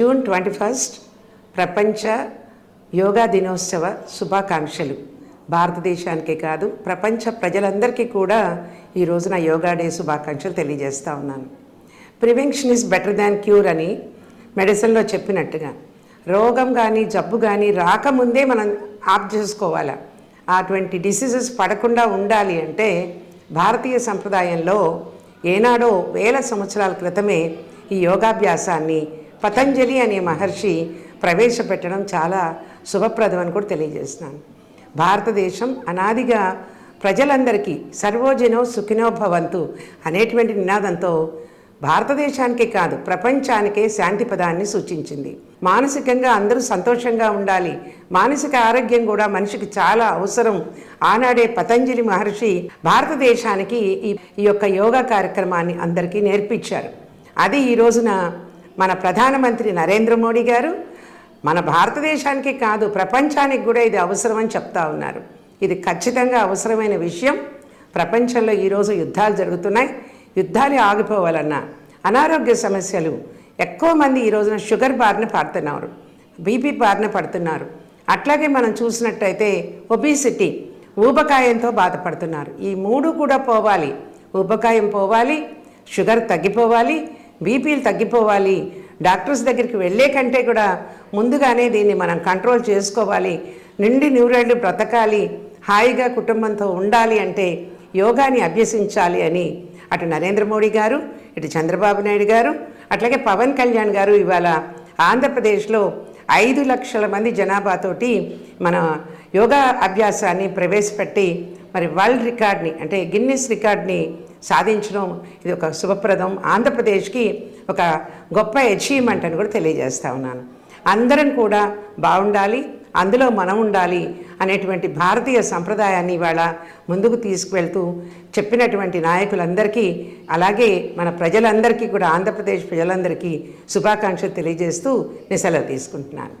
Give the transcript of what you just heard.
June twenty first ప్రపంచ యోగా దినోత్సవ శుభాకాంక్షలు. భారతదేశానికే కాదు ప్రపంచ ప్రజలందరికీ కూడా ఈ రోజున యోగా డే శుభాకాంక్షలు తెలియజేస్తూ ఉన్నాను. Prevention is better than cure అని మెడిసిన్లో చెప్పినట్టుగా రోగం కానీ జబ్బు కానీ రాకముందే మనం ఆప్ చేసుకోవాలా? అటువంటి డిసీజెస్ పడకుండా ఉండాలి అంటే భారతీయ సంప్రదాయంలో ఏనాడో వేల సంవత్సరాల క్రితమే ఈ యోగాభ్యాసాన్ని పతంజలి అనే మహర్షి ప్రవేశపెట్టడం చాలా శుభప్రదం అని కూడా తెలియజేస్తున్నాను. భారతదేశం అనాదిగా ప్రజలందరికీ సర్వోజనో సుఖినో భవంతు అనేటువంటి నినాదంతో భారతదేశానికే కాదు ప్రపంచానికే శాంతి పదాన్ని సూచించింది. మానసికంగా అందరూ సంతోషంగా ఉండాలి. మానసిక ఆరోగ్యం కూడా మనిషికి చాలా అవసరం. ఆనాడే పతంజలి మహర్షి భారతదేశానికి ఈ ఈ యొక్క యోగా కార్యక్రమాన్ని అందరికీ నేర్పించారు. అది ఈ రోజున మన ప్రధానమంత్రి నరేంద్ర మోడీ గారు మన భారతదేశానికి కాదు ప్రపంచానికి కూడా ఇది అవసరమని చెప్తా ఉన్నారు. ఇది ఖచ్చితంగా అవసరమైన విషయం. ప్రపంచంలో ఈరోజు యుద్ధాలు జరుగుతున్నాయి. యుద్ధాలు ఆగిపోవాలన్నా అనారోగ్య సమస్యలు ఎక్కువ మంది ఈ రోజున షుగర్ బారిన పడుతున్నారు బీపీ బారిన పడుతున్నారు. అట్లాగే మనం చూసినట్టయితే ఒబిసిటీ ఊబకాయంతో బాధపడుతున్నారు. ఈ మూడు కూడా పోవాలి. ఊబకాయం పోవాలి షుగర్ తగ్గిపోవాలి బీపీలు తగ్గిపోవాలి. డాక్టర్స్ దగ్గరికి వెళ్ళే కంటే కూడా ముందుగానే దీన్ని మనం కంట్రోల్ చేసుకోవాలి. నిండి నూరేళ్ళు బ్రతకాలి. హాయిగా కుటుంబంతో ఉండాలి అంటే యోగాని అభ్యసించాలి అని అటు నరేంద్ర మోడీ గారు ఇటు చంద్రబాబు నాయుడు గారు అట్లాగే పవన్ కళ్యాణ్ గారు ఇవాళ ఆంధ్రప్రదేశ్లో ఐదు లక్షల మంది జనాభాతోటి మన యోగా అభ్యాసాన్ని ప్రవేశపెట్టి మరి వరల్డ్ రికార్డ్ని అంటే గిన్నిస్ రికార్డ్ని సాధించడం ఇది ఒక శుభప్రదం. ఆంధ్రప్రదేశ్కి ఒక గొప్ప అచీవ్మెంట్ అని కూడా తెలియజేస్తా ఉన్నాను. అందరం కూడా బాగుండాలి. అందులో మనం ఉండాలి అనేటువంటి భారతీయ సంప్రదాయాన్ని ఇవాళ ముందుకు తీసుకువెళ్తూ చెప్పినటువంటి నాయకులందరికీ అలాగే మన ప్రజలందరికీ కూడా ఆంధ్రప్రదేశ్ ప్రజలందరికీ శుభాకాంక్షలు తెలియజేస్తూ నేను సెలవు తీసుకుంటున్నాను.